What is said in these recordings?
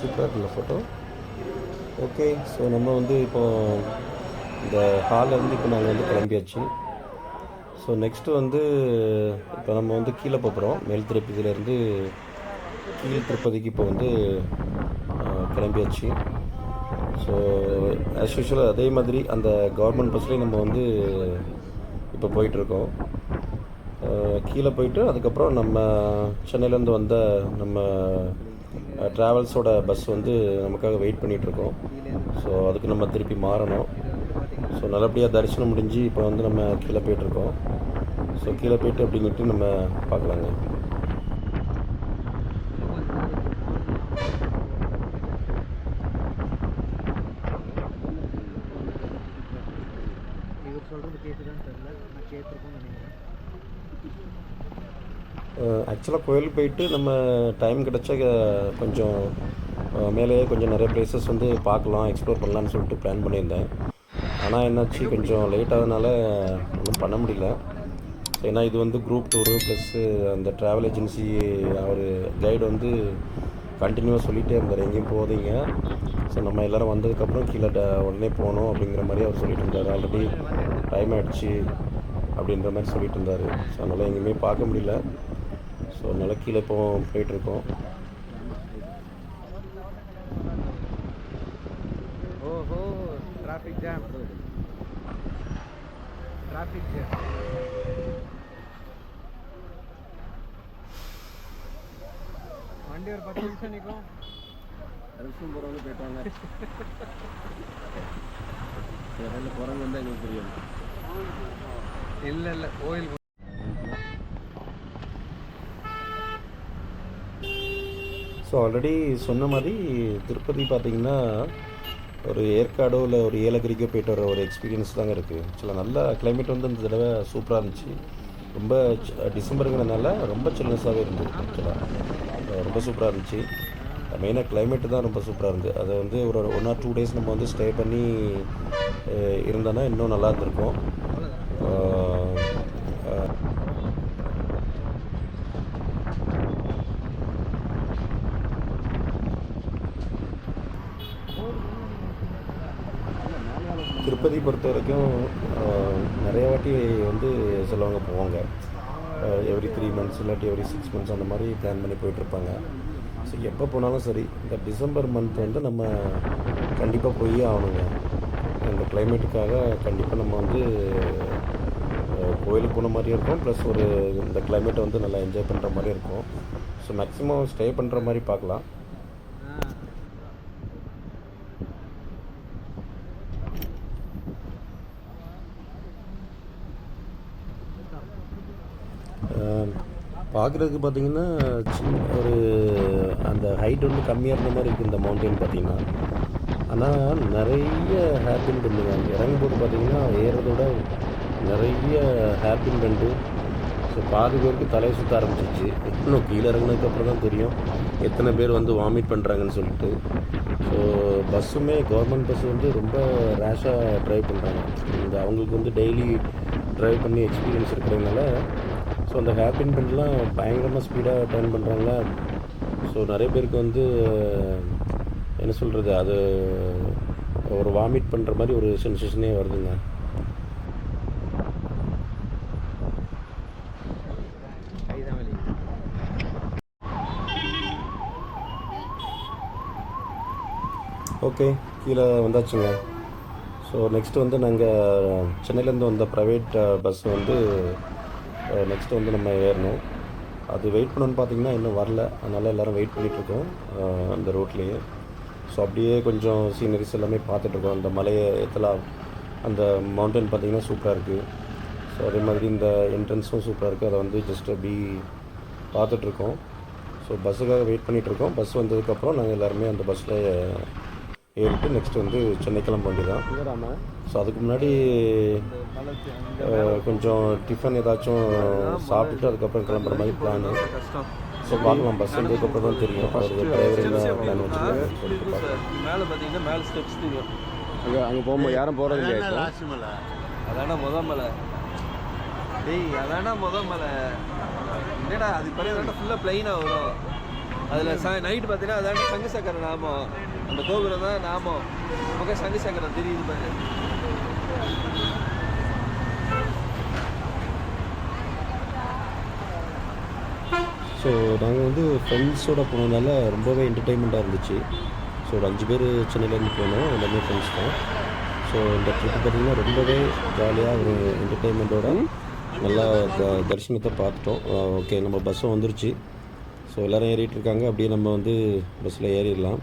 சூப்பராக இருக்குல்ல photo okay so நம்ம வந்து இப்போ இந்த ஹாலில் இருந்து இப்போ நாங்கள் வந்து கிளம்பியாச்சு. ஸோ நெக்ஸ்ட்டு வந்து இப்போ நம்ம வந்து கீழே போகிறோம் மேல் திருப்பதியிலேருந்து கீழ் திருப்பதிக்கு இப்போ வந்து கிளம்பியாச்சு. ஸோ ஆஸ் யூஷுவல் அதே மாதிரி அந்த கவர்மெண்ட் பஸ்லேயும் நம்ம வந்து இப்போ போயிட்டுருக்கோம். கீழே போயிட்டு அதுக்கப்புறம் நம்ம சென்னையிலேருந்து வந்த நம்ம ட்ராவல்ஸோட பஸ் வந்து நமக்காக வெயிட் பண்ணிகிட்ருக்கோம் ஸோ அதுக்கு நம்ம திருப்பி மாறணும். ஸோ நல்லபடியாக தரிசனம் முடிஞ்சு இப்போ வந்து நம்ம கீழே போயிட்டுருக்கோம். ஸோ கீழே போயிட்டு அப்படின்ட்டு நம்ம பார்க்கலாங்க. ஆக்சுவலாக கோயில் போயிட்டு நம்ம டைம் கிடச்சா கொஞ்சம் மேலேயே கொஞ்சம் நிறைய பிளேசஸ் வந்து பார்க்கலாம் எக்ஸ்ப்ளோர் பண்ணலான்னு சொல்லிட்டு பிளான் பண்ணியிருந்தேன். ஆனால் என்னாச்சு? கொஞ்சம் லேட் ஆகுதுனால ஒன்றும் பண்ண முடியல. ஏன்னா இது வந்து குரூப் டூரு ப்ளஸ்ஸு அந்த ட்ராவல் ஏஜென்சி அவர் கைடு வந்து கண்டினியூவாக சொல்லிகிட்டே இருந்தார். எங்கேயும் போதீங்க ஸோ நம்ம எல்லோரும் வந்ததுக்கப்புறம் கீழே ட- உடனே போகணும் அப்படிங்கிற மாதிரி அவர் சொல்லிட்டு இருந்தார். ஆல்ரெடி டைம் ஆகிடுச்சு அப்படின்ற மாதிரி சொல்லிட்டு இருந்தார். ஸோ அதனால் எங்கேயுமே பார்க்க முடியல. ஸோ அதனால் கீழே இப்போ போயிட்டுருக்கோம். ஓஹோ டிராஃபிக் ஜாம் டிராஃபிக் ஜாம் வண்டி ஒரு பத்து நிமிஷம் நிற்கும் ரெஸ்ட்ரூம் போகிறவங்க போயிட்டாங்க இடையில போகிறவங்க வந்து எங்களுக்கு தெரியும். இல்லை இல்லை கோயில் ஸோ ஆல்ரெடி சொன்ன மாதிரி திருப்பதி பார்த்தீங்கன்னா ஒரு ஏற்காடோ இல்லை ஒரு ஏலகிரிக்கோ போயிட்டு வர ஒரு எக்ஸ்பீரியன்ஸ் தாங்க இருக்குது சில நல்ல கிளைமேட் வந்து இந்த தடவை சூப்பராக இருந்துச்சு. ரொம்ப டிசம்பருங்கிறனால ரொம்ப சில்னஸாகவே இருந்தது ஆக்சுவலாக ரொம்ப சூப்பராக இருந்துச்சு. மெயினாக கிளைமேட்டு தான் ரொம்ப சூப்பராக இருந்தது. அதை வந்து ஒரு ஒன் ஆர் டூ டேஸ் நம்ம வந்து ஸ்டே பண்ணி இருந்தோன்னா இன்னும் நல்லா இருந்திருக்கும். திருப்பதி பொறுத்த வரைக்கும் நிறைய வாட்டி வந்து சொல்லுவாங்க போவாங்க. எவ்ரி த்ரீ மந்த்ஸ் இல்லாட்டி எவ்ரி சிக்ஸ் மந்த்ஸ் அந்த மாதிரி பிளான் பண்ணி போயிட்டுருப்பாங்க. ஸோ எப்போ போனாலும் சரி இந்த டிசம்பர் மந்த் வந்து நம்ம கண்டிப்பாக போய் ஆகணுங்க. இந்த கிளைமேட்டுக்காக கண்டிப்பாக நம்ம வந்து கோயிலுக்கு போன மாதிரியும் இருக்கும். ப்ளஸ் ஒரு இந்த கிளைமேட்டை வந்து நல்லா என்ஜாய் பண்ணுற மாதிரி இருக்கும். ஸோ மேக்ஸிமம் ஸ்டே பண்ணுற மாதிரி பார்க்கலாம். பார்க்குறதுக்கு பார்த்தீங்கன்னா சின்ன ஒரு அந்த ஹைட் வந்து கம்மியாக இருந்த மாதிரி இருக்குது இந்த மவுண்டெயின் பார்த்தீங்கன்னா ஆனால் நிறைய ஹேப்பின் பெண்டுங்க இறங்கும் போது பார்த்தீங்கன்னா ஏறதோட நிறைய ஹேப்பின் பெண்டு ஸோ பாதி பேருக்கு தலையை சுற்ற ஆரம்பிச்சிச்சு இன்னும் கீழே இறங்குனதுக்கப்புறம் தான் தெரியும். எத்தனை பேர் வந்து வாமிட் பண்ணுறாங்கன்னு சொல்லிட்டு. ஸோ பஸ்ஸுமே கவர்மெண்ட் பஸ் வந்து ரொம்ப ரேஷாக ட்ரைவ் பண்ணுறாங்க இந்த அவங்களுக்கு வந்து டெய்லி ட்ரைவ் பண்ணி எக்ஸ்பீரியன்ஸ் இருக்கிறதுனால ஸோ அந்த ஹேப்பின் பெண்ட்லாம் பயங்கரமாக ஸ்பீடாக டர்ன் பண்ணுறாங்க ஸோ நிறைய பேருக்கு வந்து என்ன சொல்கிறது அது ஒரு வாமிட் பண்ணுற மாதிரி ஒரு சென்சேஷனே வருதுங்க. ஓகே கீழே வந்தாச்சுங்க. ஸோ நெக்ஸ்ட் வந்து நாங்கள் சென்னையிலேருந்து வந்த ப்ரைவேட் பஸ் uh, வந்து நெக்ஸ்ட் வந்து நம்ம ஏறணும். அது வெயிட் பண்ணணும்னு பார்த்தீங்கன்னா இன்னும் வரல. அதனால் எல்லோரும் வெயிட் பண்ணிகிட்ருக்கோம் அந்த ரோட்லேயே ஸோ அப்படியே கொஞ்சம் சீனரிஸ் எல்லாமே பார்த்துட்ருக்கோம் அந்த மலையை எத்தலாம் அந்த மவுண்டன் பார்த்திங்கன்னா சூப்பராக இருக்குது ஸோ அதே மாதிரி இந்த என்ட்ரன்ஸும் சூப்பராக இருக்குது அதை வந்து ஜஸ்ட் அப்படி பார்த்துட்ருக்கோம் ஸோ பஸ்ஸுக்காக வெயிட் பண்ணிகிட்ருக்கோம் பஸ் வந்ததுக்கப்புறம் நாங்கள் எல்லாருமே அந்த பஸ்ஸில் ஏறிட்டு நெக்ஸ்ட் வந்து சென்னை கிளம்ப வேண்டியதான் ஸோ அதுக்கு முன்னாடி கொஞ்சம் டிஃபன் ஏதாச்சும் சாப்பிட்டுட்டு அதுக்கப்புறம் கிளம்புற மாதிரி பிளானு ஸோ பார்க்கலாம். பஸ் வந்ததுக்கப்புறம் தான் தெரியும். அவருக்கு டிரைவர் என்ன பிளான் வச்சுருக்காங்க மேலே பார்த்தீங்கன்னா மேலே ஸ்டெப்ஸ் தெரியும் அங்கே அங்கே போகும்போது யாரும் போகிறது இல்லையா இப்போ? அதான முத மலை? டேய் அதான முத மலை? என்னடா அது அதான ஃபுல்லாக பிளைனாக வரும். அதில் ச நைட்டு பார்த்தீங்கன்னா அதான் சங்கு சக்கர நாமம் அந்த கோபுரம் தான் நாமம் நமக்கு சங்கு தெரியுது பாரு. ஸோ நாங்கள் வந்து ஃப்ரெண்ட்ஸோட போனதுனால ரொம்பவே என்டர்டெயின்மெண்ட்டாக இருந்துச்சு. ஸோ ஒரு அஞ்சு பேர் சென்னையிலேருந்து போனோம். எல்லாமே ஃப்ரெண்ட்ஸ் தான். ஸோ இந்த ட்ரிப் பார்த்திங்கன்னா ரொம்பவே ஜாலியாக ஒரு என்டர்டெயின்மெண்ட்டோட நல்லா த- தரிசனத்தை பார்த்துட்டோம். ஓகே நம்ம பஸ்ஸும் வந்துருச்சு. ஸோ எல்லோரும் ஏறிட்டு இருக்காங்க. அப்படியே நம்ம வந்து பஸ்ஸில் ஏறிடலாம்.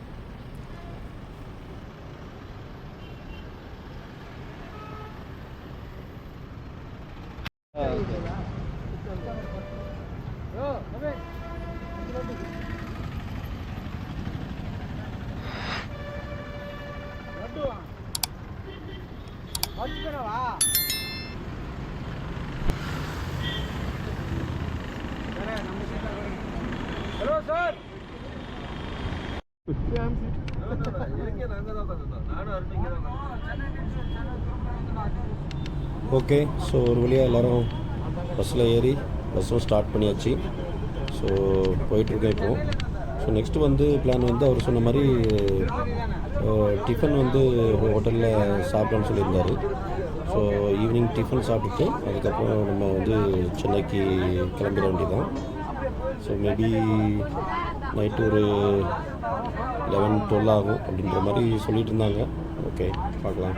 ஹலோ சார் இருக்கே நாங்கள் தான் உட்காந்துருந்தோம் நானும் அருமைக்கு தான் ஓகே ஸோ ஒரு வழியாக எல்லோரும் பஸ்ஸில் ஏறி பஸ்ஸும் ஸ்டார்ட் பண்ணியாச்சு ஸோ போயிட்டுருக்கேன் இப்போது ஸோ நெக்ஸ்ட்டு வந்து பிளான் வந்து அவர் சொன்ன மாதிரி டிஃபன் வந்து ஹோட்டலில் சாப்பிடணும்னு சொல்லியிருந்தாரு. ஸோ ஈவினிங் டிஃபன் சாப்பிட்டுட்டு அதுக்கப்புறம் நம்ம வந்து சென்னைக்கு கிளம்பிட வேண்டியதான் ஸோ மேபி நைட்டு ஒரு லெவன் டுவெல் ஆகும் அப்படின்ற மாதிரி சொல்லிட்டு இருந்தாங்க ஓகே பார்க்கலாம்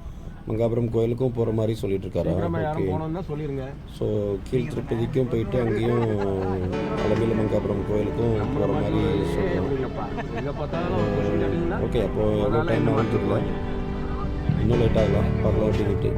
மங்காபுரம் கோயிலுக்கும் போகிற மாதிரி சொல்லிட்டு இருக்காரா ஓகே. ஸோ கீழ் திருப்பதிக்கும் போயிட்டு அங்கேயும் அலமேலு மங்காபுரம் கோயிலுக்கும் போகிற மாதிரி சொல்கிறோம் ஓகே அப்போ எவ்வளோ டைம் ஆகும் தெரியல. இன்னும் லேட் ஆகலாம் பார்க்கலாம் அப்படின்ட்டு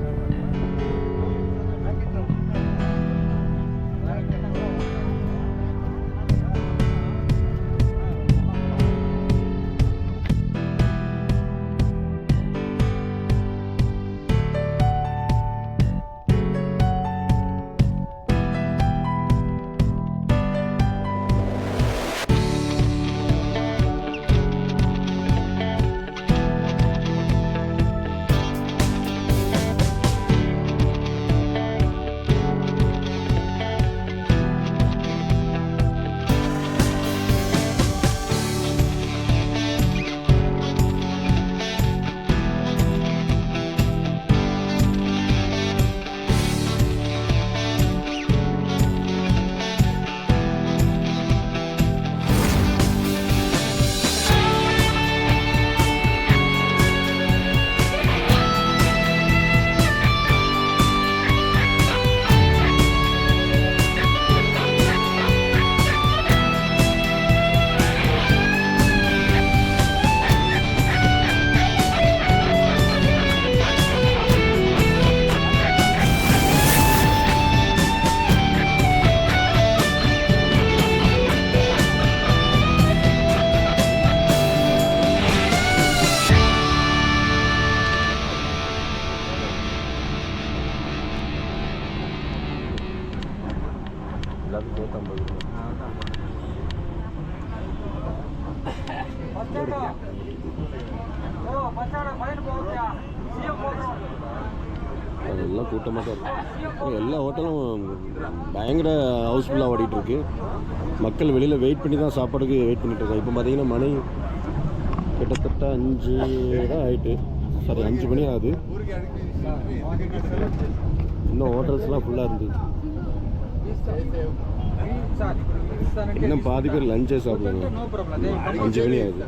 எல்லாத்துக்கும் நூற்றம்பது ஐம்பது அதெல்லாம் கூட்டமாக தான் இருக்கும். எல்லா ஹோட்டலும் பயங்கர ஹவுஸ்ஃபுல்லாக ஓடிட்டுருக்கு. மக்கள் வெளியில் வெயிட் பண்ணி தான் சாப்பாடுக்கு வெயிட் பண்ணிட்டு இருக்காங்க. இப்போ பார்த்தீங்கன்னா மணி கிட்டத்தட்ட அஞ்சு தான் ஆயிட்டு. சாரி அஞ்சு மணி ஆகுது. இன்னும் ஹோட்டல்ஸ்லாம் ஃபுல்லாக இருந்தது. இன்னும் பாதி பேர் லஞ்சே சாப்பிடுங்க அஞ்சு மணி ஆகுது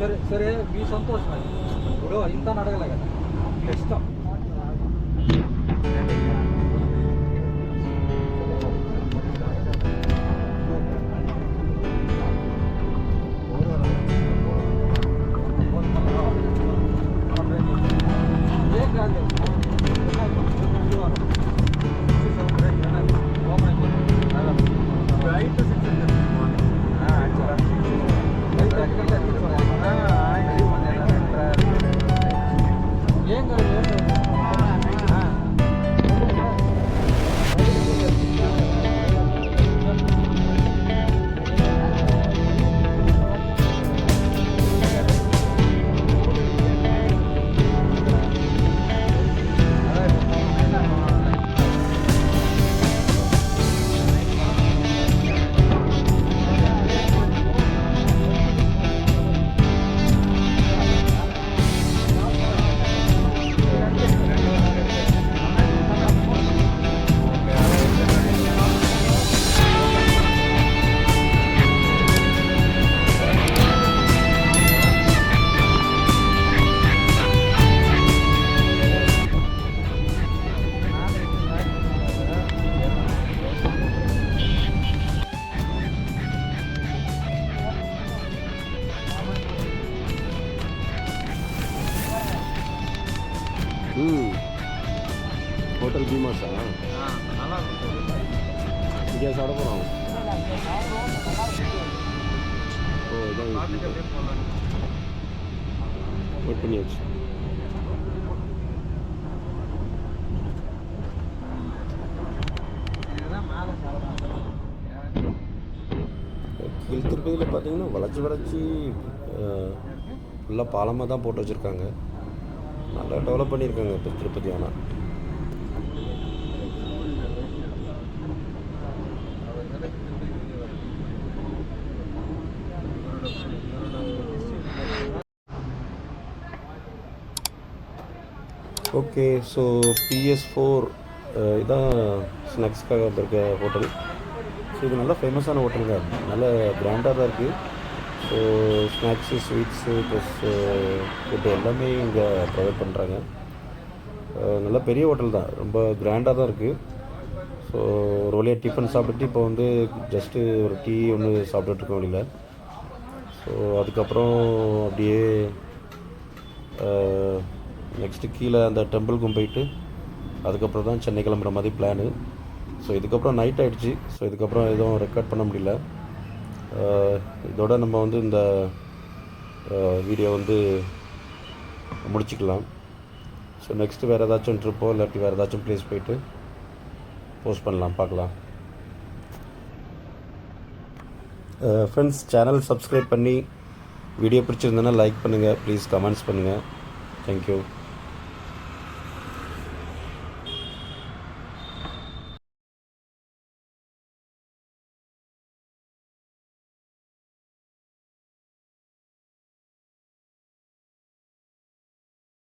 సరే సరే మీ సంతోషం ఇప్పుడు ఇంత అడగలే இருக்கும் இங்கே சாப்பிட போகிறோம் ஓ இதான் வெயிட் பண்ணியாச்சு கீழ் திருப்பதியில் பார்த்தீங்கன்னா வளைச்சி வளைச்சி ஃபுல்லாக பாலமாக தான் போட்டு வச்சுருக்காங்க. நல்லா டெவலப் பண்ணியிருக்காங்க இப்போ திருப்பதி ஆனால் ஓகே ஸோ பிஎஸ் ஃபோர் இதான் ஸ்நாக்ஸ்க்காக வந்திருக்க ஹோட்டல் ஸோ இது நல்லா ஃபேமஸான ஹோட்டலுங்க நல்ல கிராண்டாக தான் இருக்குது so snacks sweets plus food எல்லாமே இங்கே ப்ரொவைட் பண்ணுறாங்க uh, நல்ல பெரிய ஹோட்டல் தான். ரொம்ப கிராண்டாக தான் இருக்குது ஸோ ஒரு வழியாக டிஃபன் சாப்பிட்டுட்டு இப்போ வந்து ஜஸ்ட்டு ஒரு டீ ஒன்று சாப்பிட்டுட்டு வழியில் ஸோ அதுக்கப்புறம் அப்படியே uh, நெக்ஸ்ட்டு கீழே அந்த டெம்பிளுக்கும் போயிட்டு அதுக்கப்புறம் தான் சென்னை கிளம்புற மாதிரி பிளானு ஸோ இதுக்கப்புறம் நைட் ஆகிடுச்சு ஸோ இதுக்கப்புறம் எதுவும் ரெக்கார்ட் பண்ண முடியல. Uh, இதோட நம்ம வந்து இந்த uh, வீடியோ வந்து முடிச்சுக்கலாம். ஸோ நெக்ஸ்ட்டு வேறு ஏதாச்சும் ட்ரிப்போ இல்லாட்டி வேறு ஏதாச்சும் ப்ளேஸ் போயிட்டு போஸ்ட் பண்ணலாம் பார்க்கலாம். ஃப்ரெண்ட்ஸ் சேனல் சப்ஸ்கிரைப் பண்ணி வீடியோ பிடிச்சிருந்தேன்னா லைக் பண்ணுங்கள் ப்ளீஸ் கமெண்ட்ஸ் பண்ணுங்கள் தேங்க்யூ